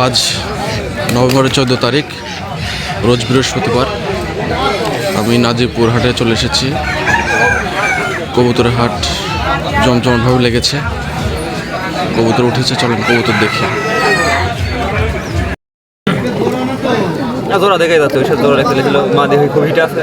আজ নভেম্বরের চোদ্দ তারিখ, রোজ বৃহস্পতিবার। আমি নাজিরপুর হাটে চলে এসেছি। কবুতরের হাট জমজমটভাবে লেগেছে। কবুতর উঠেছে, চলেন কবুতর দেখি। জোড়া দেখাই যাচ্ছে ওই সব রেখে মা দেখে খুব হিট আছে।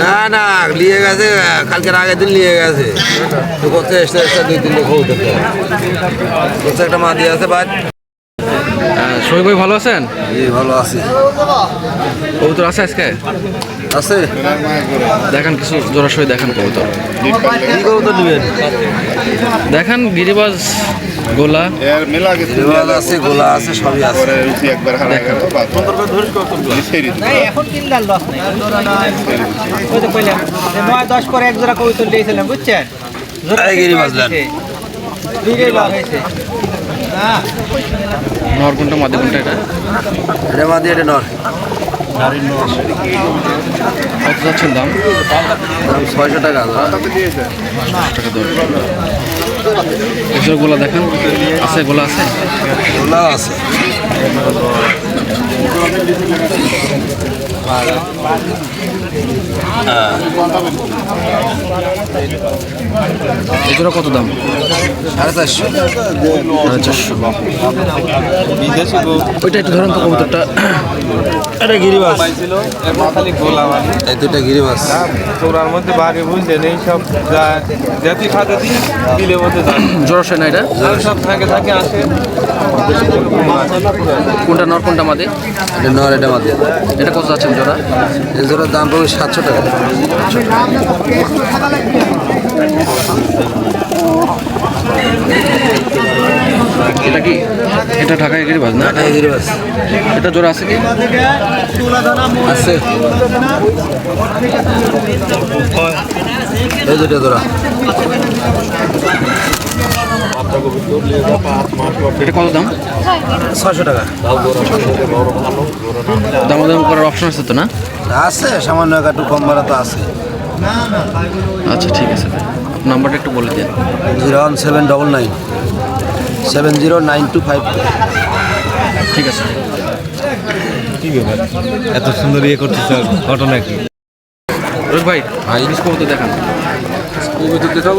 না না নিয়ে গেছে কালকের আগের দিন নিয়ে গেছে। তো করছে এসে এসে দুই তিন লোক হতে করছে। একটা মা দিয়ে আছে বাদ। শহীদ ভাই ভালো আছেন? জি ভালো আছি। কবুতর আছে আজকে? আছে? দেখান কিছু জোড়াশয় দেখেন কবুতর। কি করব তো নেবেন? দেখান গিরিবাজ গোলা? এর মেলা গেছে রেওয়াজ আছে গোলা আছে সবই আছে। পরে রুচি একবার হারা গেল ছেড়ে দিল। নাই এখন কিনলাম লস নাই। ওই তো কইলাম যে নয় দশ করে এক জোড়া কবিতর দিয়েছিলাম বুঝছেন? জোড়া গিরি বাজলেন। দুইটাই লাভ হয়েছে। হ্যাঁ। নর কোনটা মাদে কোনটা এটা? এটা মা দিয়ে এটা নর। কত যাচ্ছেন দাম? দাম ছয়শো টাকা। টাকা গোলা দেখান আছে গোলা আছে? গোলা আছে। এছাড়া কত দাম? সাড়ে চারশো। সাড়ে চারশো। ওইটা একটু ধরেন তো কবুতরটা। এটা গিরিবাস। মানে এই দুটা গিরিবাস। চোরার মধ্যে বাঘে বুঝলেন এই সব যা জাতি খাতে দিলে মধ্যে না এটা? সব থাকে থাকে আসে। কোনটা নর কোনটা মাদে? এটা নর এটা মা দিয়ে এটা কত যাচ্ছেন জোড়া? এই জোড়ার দাম পড়বে সাতশো টাকা। এটা কি? এটা ঢাকায় গিরিবাজ না? এই গিরিবাস এটা জোড়া আছে কি? আছে। এই দুটা জোড়া। এটা কত দাম? ছয়শো টাকা। দামাদাম করার অপশন আছে তো না? আছে সামান্য একটু কম ভাড়া তো আছে। আচ্ছা ঠিক আছে। আপনার নাম্বারটা একটু বলে দিন। Zero one seven double nine. Seven zero nine two five ঠিক আছে। এত সুন্দর ইয়ে করতেছে ঘটনা কি? ভাই ইংলিশ কবুতর দেখান। কবি তুলতে যাব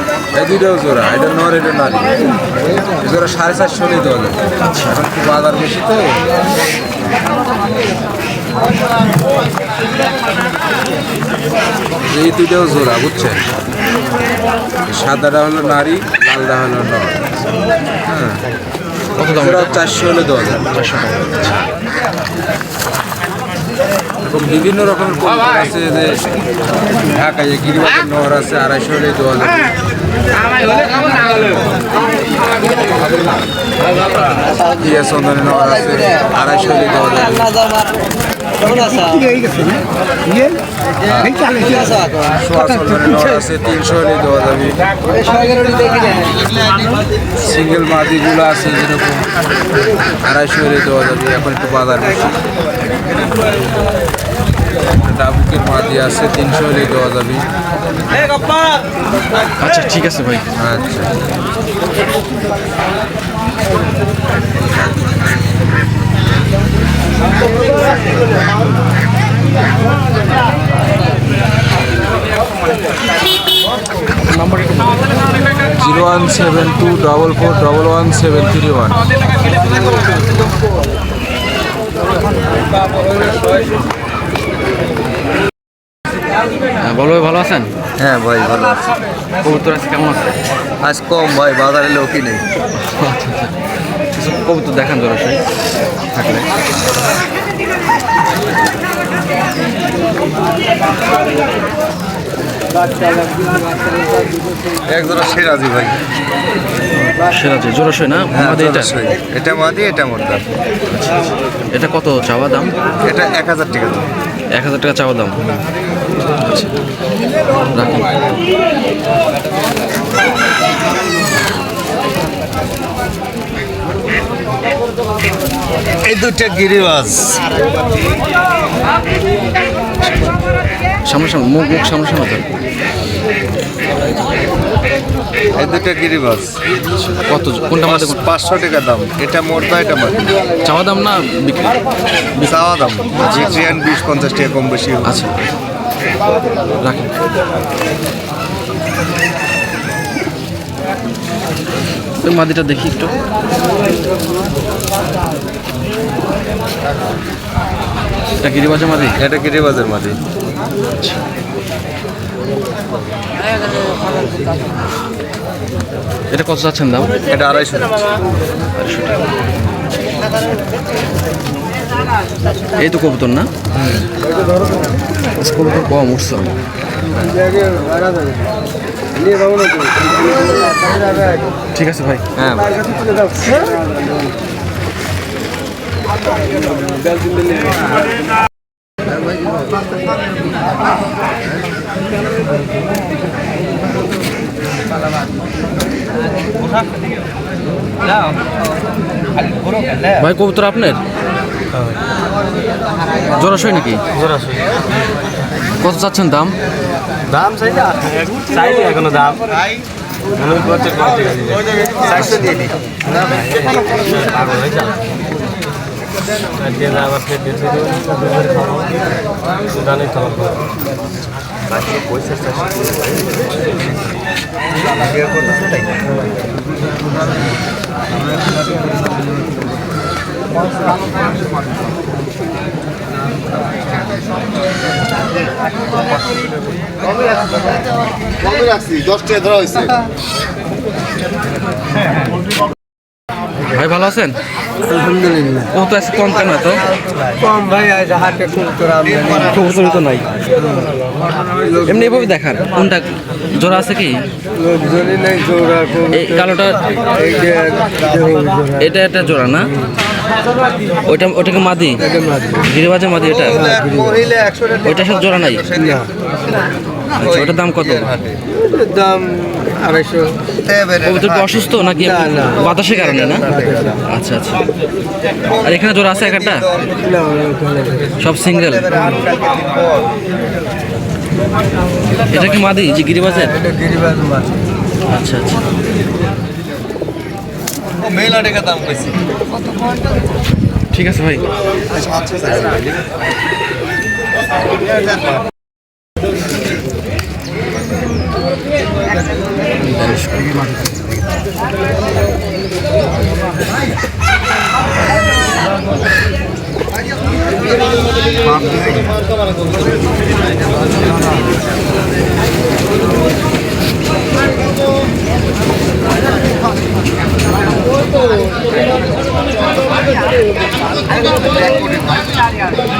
এই দুটাও জোড়া এটা নর এটা নারী। জোড়া সাড়ে চারশো দেওয়া যাবে এখন একটু বাজার বেশি তো। এই দুটাও জোড়া বুঝছেন? সাদাটা হলো নারী লালটা হলো নর। হ্যাঁ। চারশো হলে যাবে। চারশো এবং বিভিন্ন রকমের কবুতর আছে যে ঢাকায় গিরিবাজের নর আছে আড়াইশো হলে দু যাবে। আড়াইশো তিনশো হলে যাবে সিঙ্গেল মাদিগুলো আছে যেরকম, আড়াইশো হলে দেওয়া যাবে, এখন একটু বাজার বেশি। মাদি আছে তিনশো হলে দেওয়া যাবে। আচ্ছা ঠিক আছে ভাই। আচ্ছা। Zero one seven two double four double one seven three one. বলো ভাই ভালো আছেন? হ্যাঁ ভাই ভালো। আছি কবুতর আছে কেমন আছে? আজ কম ভাই বাজারে লোকই নেই। কিছু কবুতর দেখান জলাশয় থাকলে। এক জোড়া সেরাজি ভাই। জোড়াশয় না? হ্যাঁ এটা। এটা মাদি এটা দাম। এটা কত চাওয়া দাম? এটা এক হাজার টাকা দাম। এক হাজার টাকা চাওয়া দাম। আচ্ছা এই দুটা গিরিবাজ। সামনে মুখ মুখ সামনে সামনে তো এই দুটা গিরিবাজ। কত কোনটা কোন- পাঁচশো টাকা দাম। এটা মোর দা এটা মাদি চাওয়া দাম না বিক্রি? চাওয়া দাম। বিক্রি আন বিশ পঞ্চাশ টাকা কম বেশি। আচ্ছা। রাখেন। মাদিটা দেখি একটু। এটা গিরিবাজা মাদি? এটা গিরিবাজের মাদি। এটা কত যাচ্ছেন দাম? এটা আড়াইশো টাকা। এই তো কবুতর না? কবুতর কম উঠছে ঠিক আছে ভাই। হ্যাঁ ভাই। কবুতর আপনার? জোড়াশয় নাকি? কত চাচ্ছেন দাম? দাম চাইলে চাইলে এখনও দাম। মনে কমে রাখছি দশ টাকা ধরা হয়েছে ভাই ভালো আছেন? আলহামদুলিল্লাহ। ও তো আছে কম কেন তো কম ভাই আজ হাটে কবুতর তো নাই। এমনি এভাবে দেখান কোনটা জোড়া আছে কি? লোকজনই নাই জোড়া এই কালোটা এই এটা একটা জোড়া না? ওইটা ওটাকে মাদি? গিরিবাজে মাদি এটা ওইটার সাথে জোড়া নাই? আচ্ছা ওটার দাম কত? দাম আড়াইশো। অসুস্থ নাকি। বাতাসের কারণে না? আচ্ছা আচ্ছা। আর এখানে জোড়া আছে একটা? সব সিঙ্গেল? এটা কি মাদি যে গিরিবাজের? আচ্ছা আচ্ছা। মেলা টাকা দাম পাইছি ঠিক আছে ভাই। মাপ got it.